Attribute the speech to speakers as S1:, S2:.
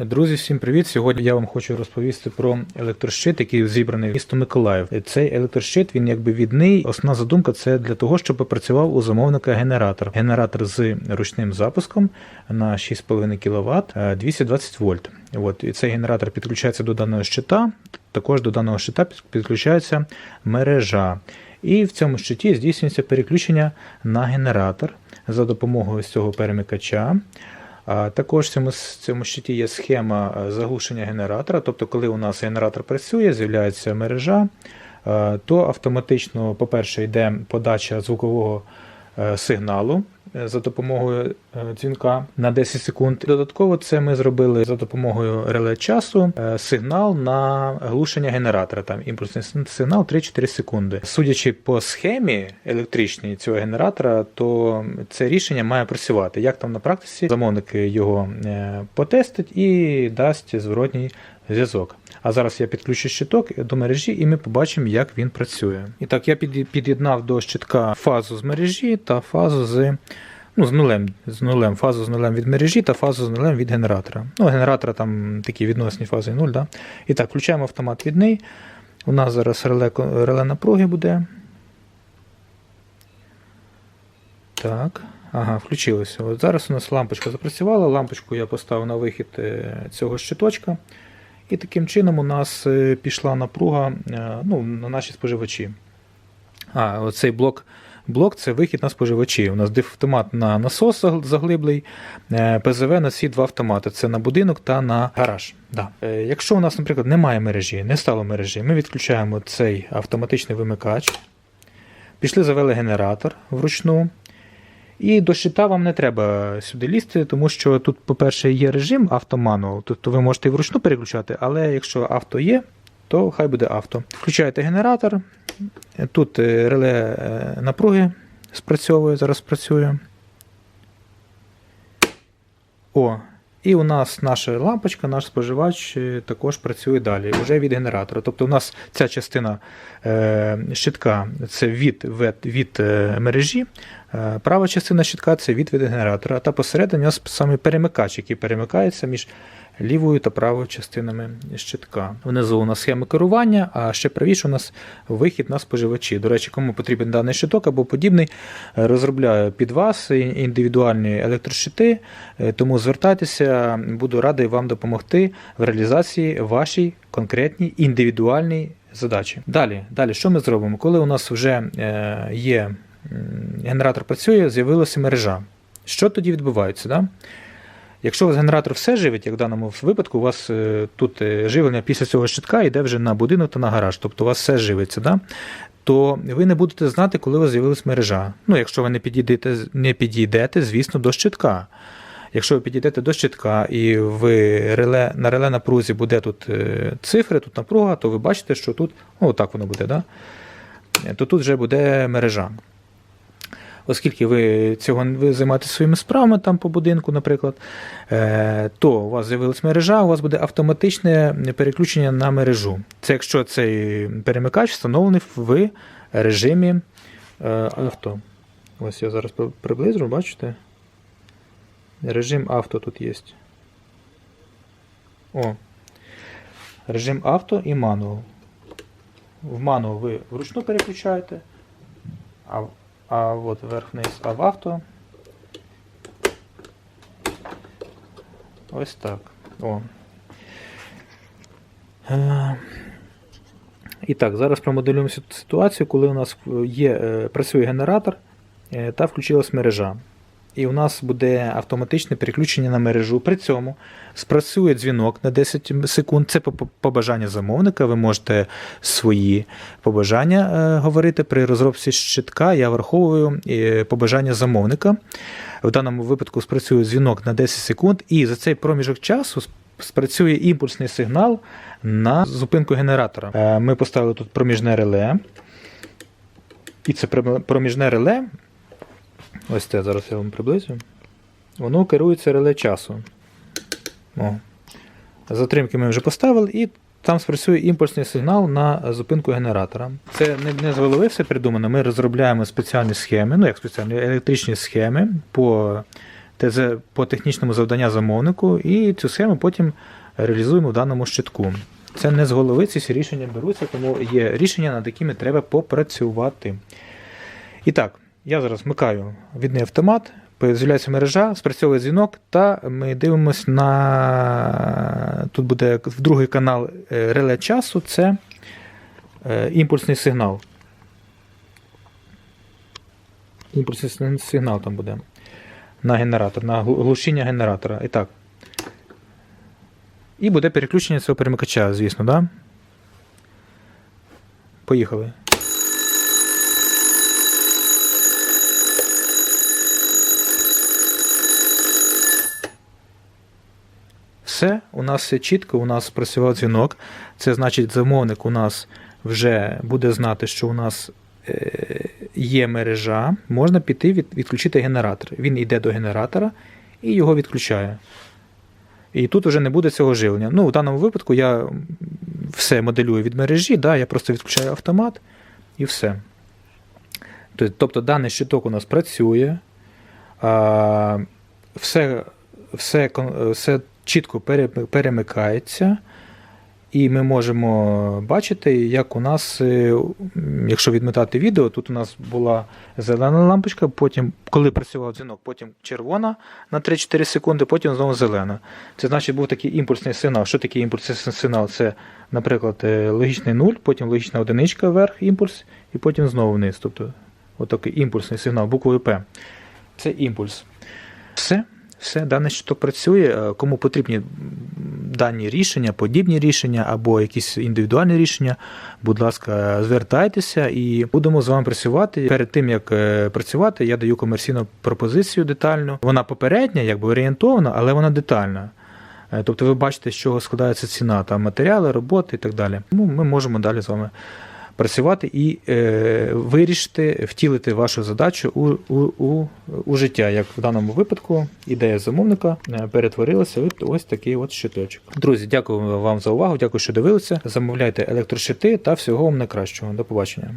S1: Друзі, всім привіт! Сьогодні я вам хочу розповісти про електрощит, який зібраний в місто Миколаїв. Цей електрощит він якби відний. Основна задумка це для того, щоб працював у замовника генератор. Генератор з ручним запуском на 6,5 кВт 220 вольт. От і цей генератор підключається до даного щита. Також до даного щита підключається мережа. І в цьому щиті здійснюється переключення на генератор за допомогою цього перемикача. Також в цьому, цьому щиті є схема е, заглушення генератора. Тобто, коли у нас генератор працює, з'являється мережа, е, то автоматично, по-перше, йде подача звукового е, сигналу за допомогою е, дзвінка на 10 секунд. Додатково це ми зробили за допомогою реле часу е, сигнал на глушення генератора. Там імпульсний сигнал 3-4 секунди. Судячи по схемі електричній цього генератора, то це рішення має працювати. Як там на практиці замовник його е, потестить і дасть зворотній зв'язок. А зараз я підключу щиток до мережі, і ми побачимо, як він працює. І так, я під'єднав до щитка фазу з мережі та фазу з. Ну, з нулем, з нулем, фазу з нулем від мережі та фазу з нулем від генератора. Ну, генератора там такі відносні фази 0, да? І так, включаємо автомат відний. У нас зараз реле, реле напруги буде. Так. Ага, включилося. От зараз у нас лампочка запрацювала. Лампочку я поставив на вихід е, цього щиточка. І таким чином у нас е, пішла напруга е, ну, на наші споживачі. А, оцей блок. Блок це вихід на споживачі. У нас дифавтомат на насос заглиблий, е, ПЗВ на всі два автомати. Це на будинок та на гараж. Да. Якщо у нас, наприклад, немає мережі, не стало мережі, ми відключаємо цей автоматичний вимикач. Пішли, завели генератор вручну. І до щита вам не треба сюди лізти, тому що тут, по-перше, є режим автоману, тобто ви можете і вручну переключати, але якщо авто є, то хай буде авто. Включаєте генератор. Тут е, реле е, напруги спрацьовує, зараз працює. О, і у нас наша лампочка, наш споживач е, також працює далі, вже від генератора. Тобто у нас ця частина е, щитка це від, від, від е, мережі, права частина щитка це від, від генератора, та посередині у нас саме перемикач, який перемикається між лівою та правою частинами щитка. Внизу у нас схема керування, а ще правіше у нас вихід на споживачі. До речі, кому потрібен даний щиток або подібний, розробляю під вас індивідуальні електрощити, е, тому звертайтеся, буду радий вам допомогти в реалізації вашій конкретній індивідуальній задачі. Далі, далі, що ми зробимо? Коли у нас вже е, є генератор працює, з'явилася мережа. Що тоді відбувається? Да? Якщо у вас генератор все живить, як в даному випадку, у вас е, тут е, живлення після цього щитка йде вже на будинок та на гараж, тобто у вас все живиться, да? то ви не будете знати, коли у вас з'явилась мережа. Ну, якщо ви не підійдете, не підійдете, звісно, до щитка. Якщо ви підійдете до щитка і ви реле, на реле напрузі буде тут е, цифри, тут напруга, то ви бачите, що тут, ну, так воно буде, да? То тут вже буде мережа. Оскільки ви цього ви займаєтеся своїми справами там по будинку, наприклад, е, то у вас з'явилась мережа, у вас буде автоматичне переключення на мережу. Це якщо цей перемикач встановлений в режимі е, авто. Ось я зараз приблизу, бачите? Режим авто тут є. О. Режим авто і мануал. В мануал ви вручну переключаєте, а, а от вверх-вниз, а в авто. Ось так. О. Е, І так, зараз промоделюємо ситуацію, коли у нас є, е, працює генератор е, та включилась мережа. І у нас буде автоматичне переключення на мережу. При цьому спрацює дзвінок на 10 секунд. Це по- по- побажання замовника. Ви можете свої побажання е, говорити при розробці щитка. Я враховую е, побажання замовника. В даному випадку спрацює дзвінок на 10 секунд, і за цей проміжок часу спрацює імпульсний сигнал на зупинку генератора. Е, Ми поставили тут проміжне реле. І це проміжне реле Ось це зараз я вам приблизю. Воно керується реле часу. О. Затримки ми вже поставили, і там спрацює імпульсний сигнал на зупинку генератора. Це не, не з голови все придумано. Ми розробляємо спеціальні схеми, ну як спеціальні електричні схеми по ТЗ по технічному завданню замовнику, і цю схему потім реалізуємо в даному щитку. Це не з голови, ці всі рішення беруться, тому є рішення, над якими треба попрацювати. І так, я зараз вмикаю відний автомат, з'являється мережа, спрацьовує дзвінок, та ми дивимося на. Тут буде другий канал е, реле часу, це е, імпульсний сигнал. Імпульсний сигнал там буде на генератор, на глушіння генератора. І так. І буде переключення цього перемикача, звісно, да? Поїхали. Все, у нас все чітко, у нас працював дзвінок. Це значить, замовник у нас вже буде знати, що у нас е, є мережа, можна піти від, відключити генератор. Він йде до генератора і його відключає. І тут вже не буде цього живлення. Ну, в даному випадку я все моделюю від мережі, да, я просто відключаю автомат і все. Тобто даний щиток у нас працює, все, все, все чітко перемикається, і ми можемо бачити, як у нас, е, якщо відмотати відео, тут у нас була зелена лампочка, потім, коли працював дзвінок, потім червона на 3-4 секунди, потім знову зелена. Це значить був такий імпульсний сигнал. Що таке імпульсний сигнал? Це, наприклад, е, логічний нуль, потім логічна одиничка вверх, імпульс, і потім знову вниз. Тобто, отакий імпульсний сигнал буквою П. Це імпульс. Все. Все, дане щиток працює. Е, Кому потрібні дані рішення, подібні рішення або якісь індивідуальні рішення, будь ласка, звертайтеся і будемо з вами працювати. Перед тим як е, працювати, я даю комерційну пропозицію детальну. Вона попередня, якби орієнтована, але вона детальна. Е, Тобто ви бачите, з чого складається ціна, там матеріали, роботи і так далі. Тому ми можемо далі з вами працювати і е, вирішити, втілити вашу задачу у, у, у, у життя. Як в даному випадку ідея замовника е, перетворилася в ось такий от щиточок. Друзі, дякую вам за увагу, дякую, що дивилися. Замовляйте електрощити та всього вам найкращого. До побачення.